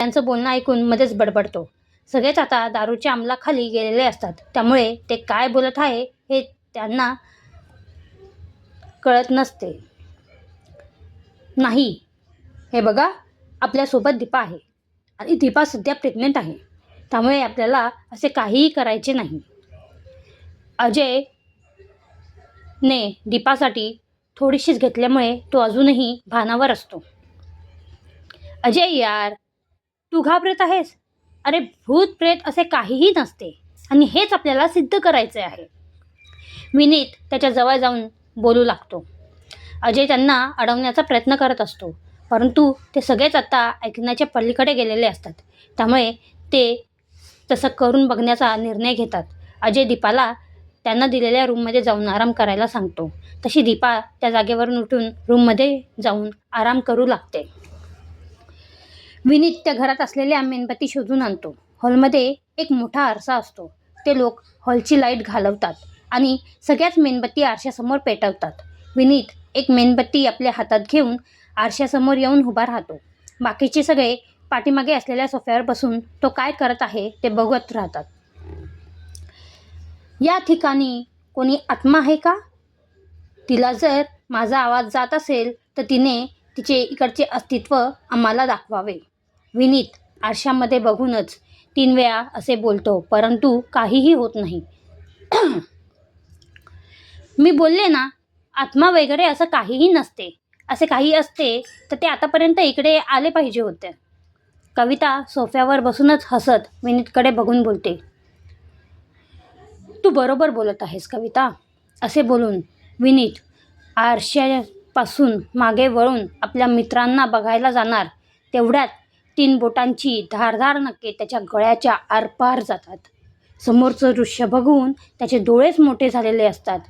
त्यांचं बोलणं ऐकून मध्येच बडबडतो. सगळेच आता दारूच्या अंमलाखाली गेलेले असतात. त्यामुळे ते काय बोलत आहे हे त्यांना कळत नसते. नाही. हे बघा आपल्यासोबत दीपा आहे. आणि दीपा सध्या प्रेग्नेंट आहे. त्यामुळे आपल्याला असे काहीही करायचे नाही. अजय ने दीपासाठी थोडीशीच घेतल्यामुळे तो अजूनही भानावर असतो. अजय यार तू घाबरत आहेस? अरे भूत प्रेत असे काहीही नसते. आणि हेच आपल्याला सिद्ध करायचे आहे. विनीत त्याच्याजवळ जाऊन बोलू लागतो. अजय त्यांना अडवण्याचा प्रयत्न करत असतो. परंतु ते सगळेच आता ऐकण्याच्या पलीकडे गेलेले असतात. त्यामुळे ते तसं करून बघण्याचा निर्णय घेतात. अजय दीपाला त्यांना दिलेल्या रूममध्ये जाऊन आराम करायला सांगतो. तशी दीपा त्या जागेवरून उठून रूममध्ये जाऊन आराम करू लागते. विनीत त्या घरात असलेल्या मेणबत्ती शोधून आणतो. हॉलमध्ये एक मोठा आरसा असतो. ते लोक हॉलची लाइट घालवतात आणि सगळ्याच मेणबत्ती आरशासमोर पेटवतात. विनीत एक मेणबत्ती आपल्या हातात घेऊन आरशासमोर येऊन उभा राहतो. बाकीचे सगळे पाठीमागे असलेल्या सोफ्यावर बसून तो काय करत आहे ते बघत राहतात. या ठिकाणी कोणी आत्मा आहे का? तिला जर माझा आवाज जात असेल तर तिने तिचे इकडचे अस्तित्व आम्हाला दाखवावे. विनीत आरशामध्ये बघूनच तीन वेळा असे बोलतो परंतु काहीही होत नाही. मी बोलले ना आत्मा वगैरे असं काहीही नसते. असे काही असते तर ते आतापर्यंत इकडे आले पाहिजे होते. कविता सोफ्यावर बसूनच हसत विनीतकडे बघून बोलते. तू बरोबर बोलत आहेस कविता असे बोलून विनीत आरशापासून मागे वळून आपल्या मित्रांना बघायला जाणार. तेवढ्यात तीन बोटांची धारधार नक्के त्याच्या गळ्याच्या आरपार जातात. समोरचं दृश्य बघून त्याचे डोळेच मोठे झालेले असतात.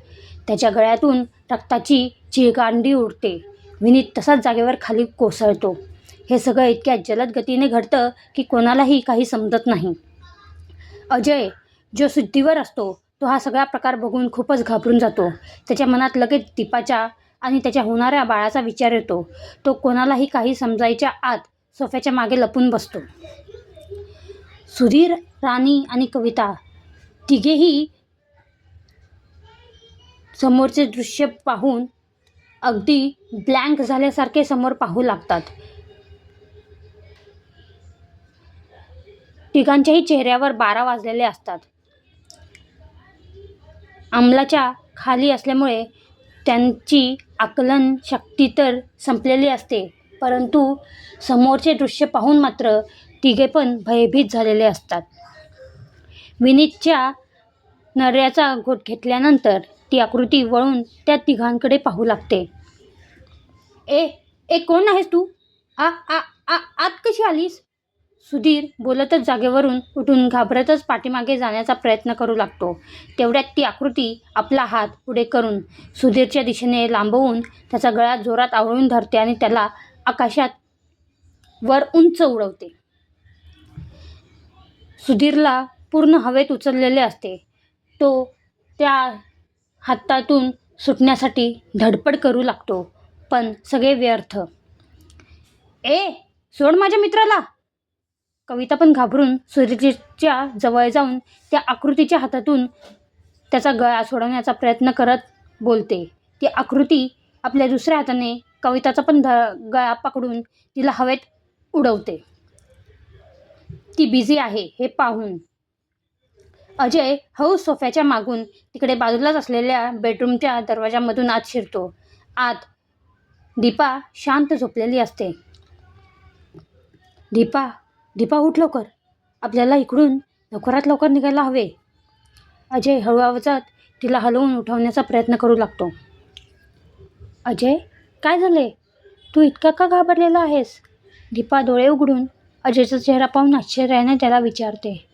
त्याच्या गळ्यातून रक्ताची चिळकांडी उडते. विनीत तसाच जागेवर खाली कोसळतो. हे सगळं इतक्या जलद गतीने घडतं की कोणालाही काही समजत नाही. अजय जो सिद्धीवर असतो तो हा सगळा प्रकार बघून खूपच घाबरून जातो. त्याच्या मनात लगेच दीपाच्या आणि त्याच्या होणाऱ्या बाळाचा विचार येतो. तो कोणालाही काही समजायच्या आत सोफ्याच्या मागे लपून बसतो. सुधीर राणी आणि कविता तिघेही समोरचे दृश्य पाहून अगदी ब्लँक झाल्यासारखे समोर पाहू लागतात. तिघांच्याही चेहऱ्यावर बारा वाजलेले असतात. अंमलाच्या खाली असल्यामुळे त्यांची आकलन शक्ती तर संपलेली असते. परंतु समोरचे दृश्य पाहून मात्र तिघे पण भयभीत झालेले असतात. विनीतच्या नर्याचा घोट घेतल्यानंतर ती आकृती वळून त्या तिघांकडे पाहू लागते. ए ए कोण आहेस तू? आ आ आ आत कशी आलीस? सुधीर बोलतच जागेवरून उठून घाबरतच पाठीमागे जाण्याचा प्रयत्न करू लागतो. तेवढ्यात ती आकृती आपला हात पुढे करून सुधीरच्या दिशेने लांबवून त्याचा गळा जोरात आवळून धरते आणि त्याला आकाशात वर उंच उडवते. सुधीरला पूर्ण हवेत उचललेले असते. तो त्या हातातून सुटण्यासाठी धडपड करू लागतो पण सगळे व्यर्थ. ए सोड माझ्या मित्राला. कविता पण घाबरून सुधीरच्या जवळ जाऊन त्या आकृतीच्या हातातून त्याचा गळा सोडवण्याचा प्रयत्न करत बोलते. ती आकृती आपल्या दुसऱ्या हाताने कविताचा पण ध गळा पकडून तिला हवेत उडवते. ती बिझी आहे हे पाहून. अजय हळू सोफ्याच्या मागून तिकडे बाजूलाच असलेल्या बेडरूमच्या दरवाजामधून आत शिरतो. आत दीपा शांत झोपलेली असते. दीपा दीपा उठ लवकर. आपल्याला इकडून लवकरात लवकर निघायला हवे. अजय हळू आवाजात तिला हलवून उठवण्याचा प्रयत्न करू लागतो. अजय काय झाले तू इतका का घाबरलेला आहेस? दीपा डोळे उघडून अजयचा चेहरा पाहून आश्चर्याने त्याला विचारते.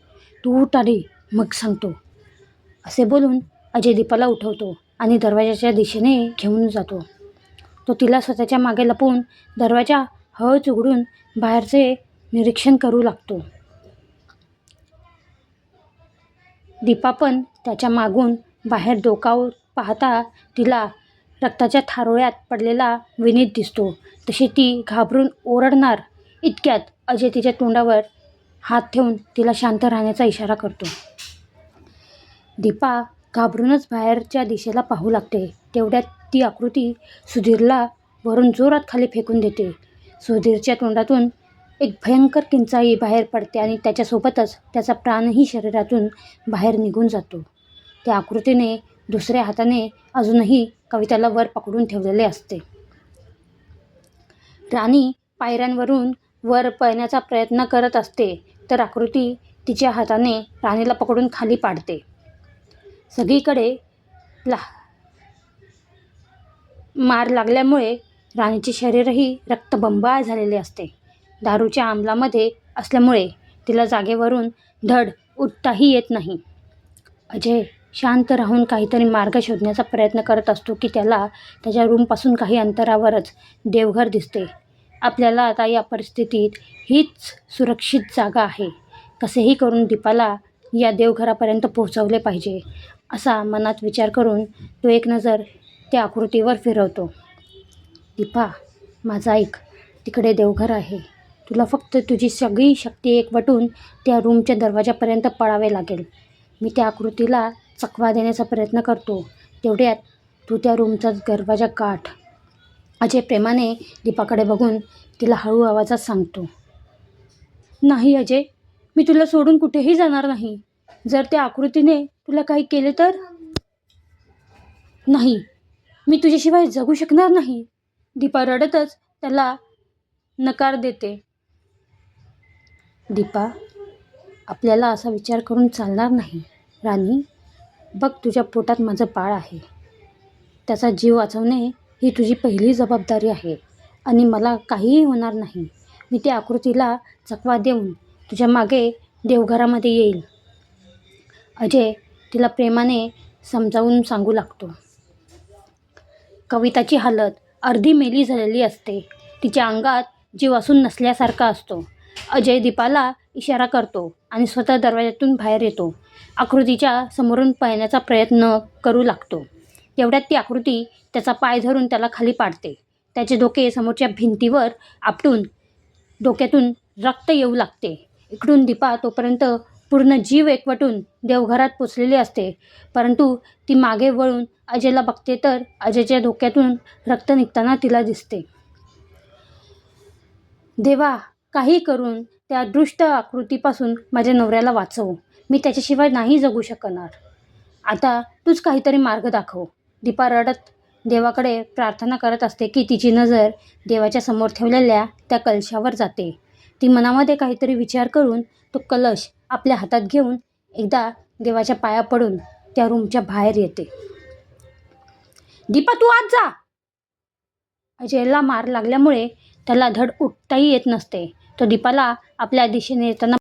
तू उठारी मग सांगतो. असे बोलून अजय दीपाला उठवतो आणि दरवाजाच्या दिशेने घेऊन जातो. तो तिला स्वतःच्या मागे लपवून दरवाजा हळूच उघडून बाहेरचे निरीक्षण करू लागतो. दीपा पण त्याच्या मागून बाहेर डोकावून पाहता तिला रक्ताच्या थारोळ्यात पडलेला विनीत दिसतो. तशी ती घाबरून ओरडणार इतक्यात अजय तिच्या तोंडावर हात ठेवून तिला शांत राहण्याचा इशारा करतो. दीपा घाबरूनच बाहेरच्या दिशेला पाहू लागते. तेवढ्यात ती आकृती सुधीरला वरून जोरात खाली फेकून देते. सुधीरच्या तोंडातून एक भयंकर किंचाई बाहेर पडते आणि त्याच्यासोबतच त्याचा प्राणही शरीरातून बाहेर निघून जातो. त्या आकृतीने दुसऱ्या हाताने अजूनही कविताला वर पकडून ठेवलेले असते. राणी पायऱ्यांवरून वर पळण्याचा प्रयत्न करत असते तर आकृती तिच्या हाताने राणीला पकडून खाली पाडते. सगळीकडे ला मार लागल्यामुळे राणीचे शरीरही रक्तबंबाळ झालेले असते. दारूच्या अंमलामध्ये असल्यामुळे तिला जागेवरून धड उठताही येत नाही. अजय शांत राहून काहीतरी मार्ग शोधण्याचा प्रयत्न करत असतो की त्याला त्याच्या रूमपासून काही अंतरावरच देवघर दिसते. आपल्याला आता या परिस्थितीत हीच सुरक्षित जागा आहे. कसेही करून दीपाला या देवघरापर्यंत पोहोचवले पाहिजे असा मनात विचार करून तो एक नजर त्या आकृतीवर फिरवतो. दीपा माझा ऐक तिकडे देवघर आहे. तुला फक्त तुझी सगळी शक्ती एकवटून त्या रूमच्या दरवाजापर्यंत पळावे लागेल. मी त्या आकृतीला चकवा देण्याचा प्रयत्न करतो. तेवढ्यात तू त्या रूमचा दरवाजा गाठ अजय प्रेमाने दीपाकडे बघून तिला हळू आवाजात सांगतो. नाही अजय मी तुला सोडून कुठेही जाणार नाही. जर त्या आकृतीने तुला काही केले तर? नाही मी तुझ्याशिवाय जगू शकणार नाही. दीपा रडतच त्याला नकार देते. दीपा आपल्याला असा विचार करून चालणार नाही. राणी बघ तुझ्या पोटात माझं बाळ आहे. त्याचा जीव वाचवणे ही तुझी पहिली जबाबदारी आहे आणि मला काहीही होणार नाही. मी त्या आकृतीला चकवा देऊन तुझ्या मागे देवघरामध्ये येईल. अजय तिला प्रेमाने समजावून सांगू लागतो. कविताची हालत अर्धी मेली झालेली असते. तिच्या अंगात जीव असून नसल्यासारखा असतो. अजय दीपाला इशारा करतो आणि स्वतः दरवाज्यातून बाहेर येतो. आकृतीच्या समोरून पळण्याचा प्रयत्न करू लागतो. तेवढ्यात ती आकृती त्याचा पाय धरून त्याला खाली पाडते. त्याचे डोके समोरच्या भिंतीवर आपटून डोक्यातून रक्त येऊ लागते. इकडून दीपा तोपर्यंत पूर्ण जीव एकवटून देवघरात पोचलेली असते. परंतु ती मागे वळून अजयला बघते तर अजयच्या डोक्यातून रक्त निघताना तिला दिसते. देवा काही करून त्या दृष्ट आकृतीपासून माझ्या नवऱ्याला वाचव. मी त्याच्याशिवाय नाही जगू शकणार. आता तूच काहीतरी मार्ग दाखव. दीपा रडत देवाकडे प्रार्थना करत असते की तिची नजर देवाच्या समोर ठेवलेल्या त्या कलशावर जाते. ती मनामध्ये काहीतरी विचार करून तो कलश आपल्या हातात घेऊन एकदा देवाच्या पाया पडून त्या रूमच्या बाहेर येते. दीपा तू आज जा! अजयला मार लागल्यामुळे त्याला धड उठताही येत नसते. तो दीपाला आपल्या दिशेने येताना